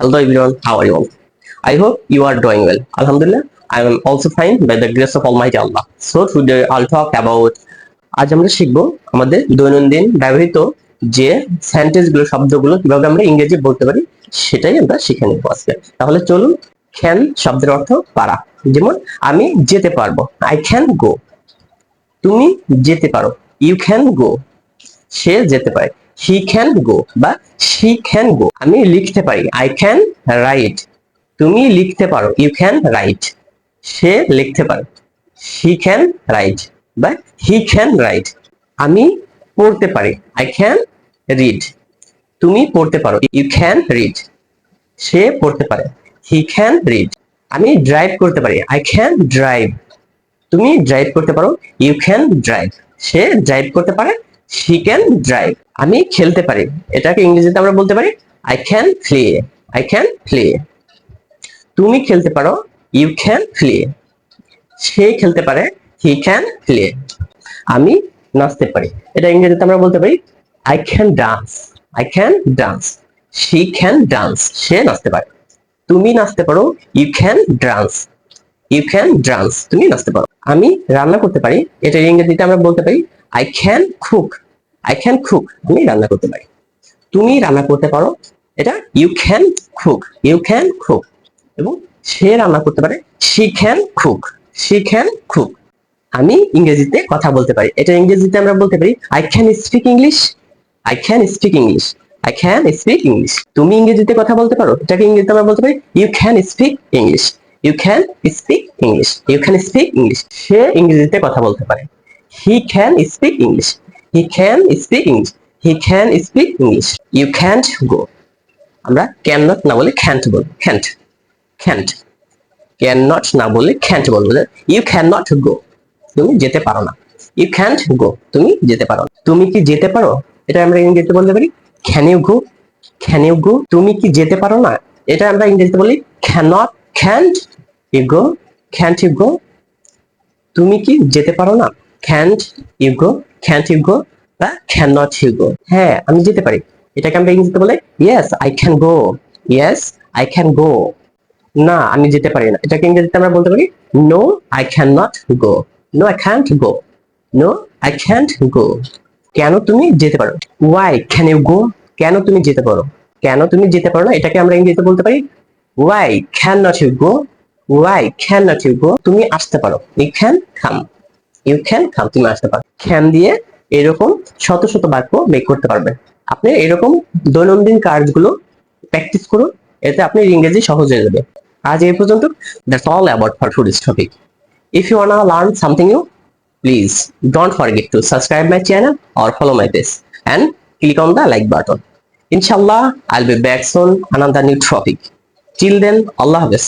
Hello everyone, how are you all? I hope you are doing well. Alhamdulillah, I am also fine by the grace of Almighty Allah. So today I'll talk about আজ আমরা শিখব আমাদের দৈনন্দিন ব্যবহৃত যে সেন্টেন্সগুলো শব্দগুলো কীভাবে আমরা ইংরেজি বলতে পারি সেটাই আমরা শিখে নেব আজকে। তাহলে চলুন ক্যান শব্দের অর্থ পারা। যেমন আমি যেতে পারব। আই ক্যান গো তুমি যেতে পারো। ইউ ক্যান গো সে যেতে পারে। হি ক্যান গো বা শি ক্যান গো আমি লিখতে পারি। আই ক্যান রাইট তুমি লিখতে পারো। ইউ ক্যান রাইট সে লিখতে পারে। শি ক্যান রাইট বা হি ক্যান রাইট আমি পড়তে পারি। আই ক্যান রিড তুমি পড়তে পারো। ইউ ক্যান রিড সে পড়তে পারে। হি ক্যান রিড আমি ড্রাইভ করতে পারি। আই ক্যান ড্রাইভ তুমি ড্রাইভ করতে পারো। ইউ ক্যান ড্রাইভ সে ড্রাইভ করতে পারে। শি ক্যান ড্রাইভ আমি খেলতে পারি। এটাকে ইংরেজিতে আমরা বলতে পারি I can play I can play তুমি খেলতে পারো ইউ ক্যান প্লে সে খেলতে পারে হি ক্যান প্লে আমি নাচতে পারি। এটা ইংরেজিতে আমরা বলতে পারি I can dance I can dance she can dance সে নাচতে পারে। তুমি নাচতে পারো you can dance you can dance তুমি নাচতে পারো। আমি রান্না করতে পারি, এটা ইংরেজিতে আমরা বলতে পারি I can cook I can cook আমি রান্না করতে পারি। তুমি রান্না করতে পারো, এটা you can cook you can cook এবং সে রান্না করতে পারে she can cook she can cook আমি ইংরেজিতে কথা বলতে পারি, এটা ইংরেজিতে আমরা বলতে পারি I can speak English I can speak English I can speak English তুমি ইংরেজিতে কথা বলতে পারো, এটাকে ইংরেজিতে আমরা বলতে পারি you can speak English you can speak English you can speak English সে ইংরেজিতে কথা বলতে পারে। He can speak English he can speak English he can speak English you can't go আমরা ক্যান নট না বলে খ্যান্ট বলব খ্যান্ট খ্যান্ট ক্যান নট না বলে খ্যান্ট বলব ইউ ক্যান নট গো তুমি যেতে পারো না। ইউ ক্যান্ট গো তুমি যেতে পারো তুমি কি যেতে পারো? এটা আমরা ইংরেজিতে বলতে পারি can you go can you go তুমি কি যেতে পারো না? এটা আমরা ইংরেজিতে বলি can can't you go can't you go তুমি কি যেতে পারো না? Can't you go can't you go বা নট ইউ গো হ্যাঁ আমি যেতে পারি। এটাকে আমরা ইংরেজিতে বলে yes I can go yes I can go না, আমি যেতে পারি না। এটাকে ইংরেজিতে আমরা বলতে পারি no I can not go no I can't go no I can't go কেন তুমি যেতে পারো? ওয়াই ক্যান ইউ গো কেন তুমি যেতে পারো? কেন তুমি যেতে পারো না? এটাকে আমরা ইংরেজিতে বলতে পারি why can not you go why can not you go তুমি আসতে পারো। You can come you can come তুমি আসতে পারো। ক্যান দিয়ে এরকম শত শত বাক্য মেক করতে পারবেন আপনি এরকম দৈনন্দিন কাজগুলো প্র্যাকটিস করুন। এতে আপনি ইংরেজি সহজ হয়ে যাবে। আজ এই পর্যন্ত। That's all about for today's topic if you wanna learn something new please don't forget to subscribe my channel or follow my page and click on the like button inshallah, i'll be back soon another new topic till then allah hafiz